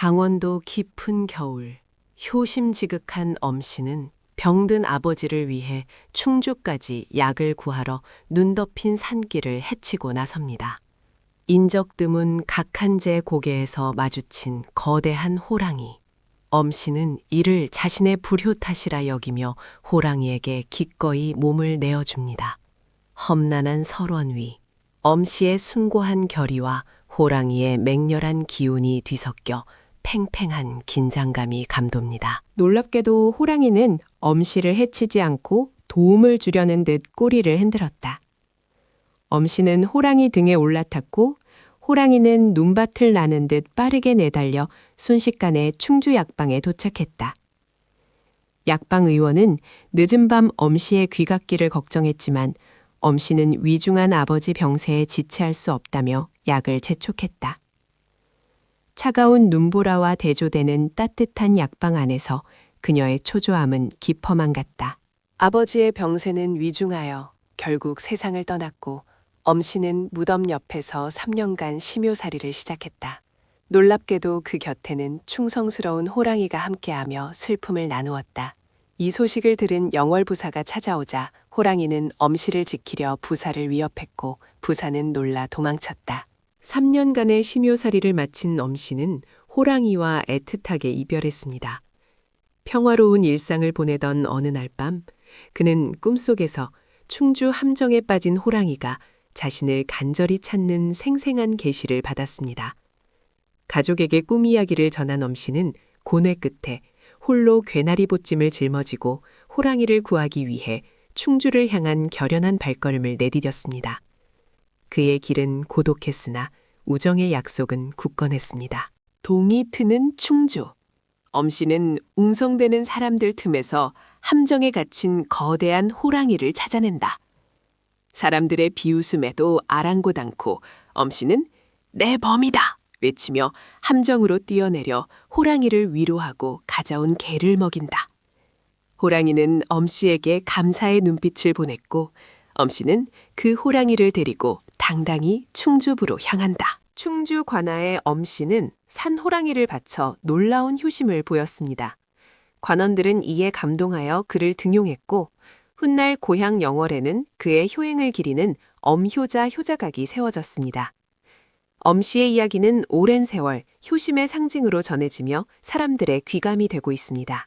강원도 깊은 겨울, 효심지극한 엄씨는 병든 아버지를 위해 충주까지 약을 구하러 눈 덮인 산길을 헤치고 나섭니다. 인적 드문 각한제 고개에서 마주친 거대한 호랑이. 엄씨는 이를 자신의 불효 탓이라 여기며 호랑이에게 기꺼이 몸을 내어줍니다. 험난한 설원 위, 엄씨의 숭고한 결의와 호랑이의 맹렬한 기운이 뒤섞여 팽팽한 긴장감이 감돕니다. 놀랍게도 호랑이는 엄씨를 해치지 않고 도움을 주려는 듯 꼬리를 흔들었다. 엄씨는 호랑이 등에 올라탔고 호랑이는 눈밭을 나는 듯 빠르게 내달려 순식간에 충주 약방에 도착했다. 약방 의원은 늦은 밤 엄씨의 귀갓길을 걱정했지만 엄씨는 위중한 아버지 병세에 지체할 수 없다며 약을 재촉했다. 차가운 눈보라와 대조되는 따뜻한 약방 안에서 그녀의 초조함은 깊어만 갔다. 아버지의 병세는 위중하여 결국 세상을 떠났고 엄씨는 무덤 옆에서 3년간 심요살이를 시작했다. 놀랍게도 그 곁에는 충성스러운 호랑이가 함께하며 슬픔을 나누었다. 이 소식을 들은 영월 부사가 찾아오자 호랑이는 엄씨를 지키려 부사를 위협했고 부사는 놀라 도망쳤다. 3년간의 심요살이를 마친 엄씨는 호랑이와 애틋하게 이별했습니다. 평화로운 일상을 보내던 어느 날 밤, 그는 꿈속에서 충주 함정에 빠진 호랑이가 자신을 간절히 찾는 생생한 계시를 받았습니다. 가족에게 꿈 이야기를 전한 엄씨는 고뇌 끝에 홀로 괴나리 보찜을 짊어지고 호랑이를 구하기 위해 충주를 향한 결연한 발걸음을 내디뎠습니다. 그의 길은 고독했으나 우정의 약속은 굳건했습니다. 동이 트는 충주. 엄씨는 웅성대는 사람들 틈에서 함정에 갇힌 거대한 호랑이를 찾아낸다. 사람들의 비웃음에도 아랑곳 않고 엄씨는 내 범이다 외치며 함정으로 뛰어내려 호랑이를 위로하고 가져온 개를 먹인다. 호랑이는 엄씨에게 감사의 눈빛을 보냈고 엄씨는 그 호랑이를 데리고 당당히 충주부로 향한다. 충주 관아의 엄씨는 산 호랑이를 바쳐 놀라운 효심을 보였습니다. 관원들은 이에 감동하여 그를 등용했고 훗날 고향 영월에는 그의 효행을 기리는 엄효자 효자각이 세워졌습니다. 엄씨의 이야기는 오랜 세월 효심의 상징으로 전해지며 사람들의 귀감이 되고 있습니다.